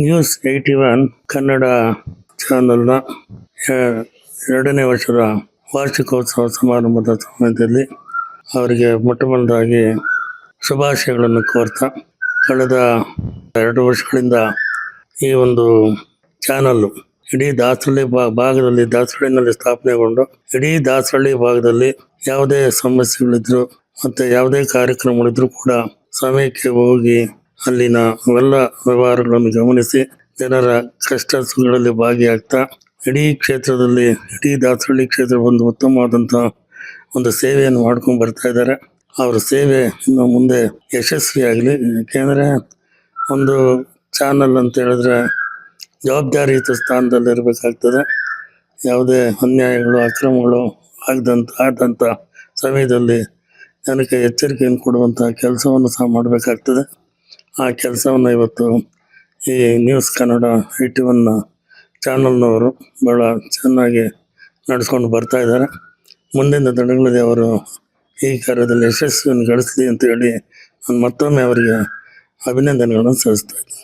News eighty one Kannada ಚಾನಲ್ನ ಎರಡನೇ ವರ್ಷದ ವಾರ್ಷಿಕೋತ್ಸವ ಸಮಾರಂಭದ ಸಮಯದಲ್ಲಿ ಅವರಿಗೆ ಮೊಟ್ಟಮೊದಲಾಗಿ ಶುಭಾಶಯಗಳನ್ನು ಕೋರ್ತಾ. ಕಳೆದ ಎರಡು ವರ್ಷಗಳಿಂದ ಈ ಒಂದು ಚಾನಲ್ಲು ಇಡೀ ದಾಸರಳ್ಳಿ ಭಾ- ಭಾಗದಲ್ಲಿ, ದಾಸರಳ್ಳಿನಲ್ಲಿ ಸ್ಥಾಪನೆಗೊಂಡು ಇಡೀ ದಾಸರಳ್ಳಿ ಭಾಗದಲ್ಲಿ ಯಾವುದೇ ಸಮಸ್ಯೆಗಳಿದ್ರು ಮತ್ತೆ ಯಾವುದೇ ಕಾರ್ಯಕ್ರಮಗಳಿದ್ರು ಕೂಡ ಸಮಯಕ್ಕೆ ಹೋಗಿ ಅಲ್ಲಿನ ಎಲ್ಲ ವ್ಯವಹಾರಗಳನ್ನು ಗಮನಿಸಿ ಜನರ ಕಷ್ಟ ಸುಖಗಳಲ್ಲಿ ಭಾಗಿಯಾಗ್ತಾ ಇಡೀ ಕ್ಷೇತ್ರದಲ್ಲಿ, ಇಡೀ ದಾಸಹಳ್ಳಿ ಕ್ಷೇತ್ರ ಒಂದು ಉತ್ತಮವಾದಂಥ ಒಂದು ಸೇವೆಯನ್ನು ಮಾಡ್ಕೊಂಡು ಬರ್ತಾ ಇದ್ದಾರೆ. ಅವರ ಸೇವೆ ಇನ್ನು ಮುಂದೆ ಯಶಸ್ವಿಯಾಗಲಿ. ಯಾಕೆಂದರೆ ಒಂದು ಚಾನಲ್ ಅಂತ ಹೇಳಿದ್ರೆ ಜವಾಬ್ದಾರಿಯುತ ಸ್ಥಾನದಲ್ಲಿ ಇರಬೇಕಾಗ್ತದೆ. ಯಾವುದೇ ಅನ್ಯಾಯಗಳು, ಅಕ್ರಮಗಳು ಆಗದಂತ ಆದಂಥ ಸಮಯದಲ್ಲಿ ಜನಕ್ಕೆ ಎಚ್ಚರಿಕೆಯನ್ನು ಕೊಡುವಂಥ ಕೆಲಸವನ್ನು ಸಹ ಮಾಡಬೇಕಾಗ್ತದೆ. ಆ ಕೆಲಸವನ್ನು ಇವತ್ತು ಈ ನ್ಯೂಸ್ ಕನ್ನಡ ಐ ಟಿ ಒನ್ನ ಚಾನಲ್ನವರು ಭಾಳ ಚೆನ್ನಾಗಿ ನಡೆಸ್ಕೊಂಡು ಬರ್ತಾ ಇದ್ದಾರೆ. ಮುಂದಿನ ದಿನಗಳಲ್ಲಿ ಅವರು ಈ ಕಾರ್ಯದಲ್ಲಿ ಯಶಸ್ವಿಯನ್ನು ಗಳಿಸಲಿ ಅಂತ ಹೇಳಿ ನಾನು ಮತ್ತೊಮ್ಮೆ ಅವರಿಗೆ ಅಭಿನಂದನೆಗಳನ್ನು ಸಲ್ಲಿಸ್ತಾ ಇದ್ದೀನಿ.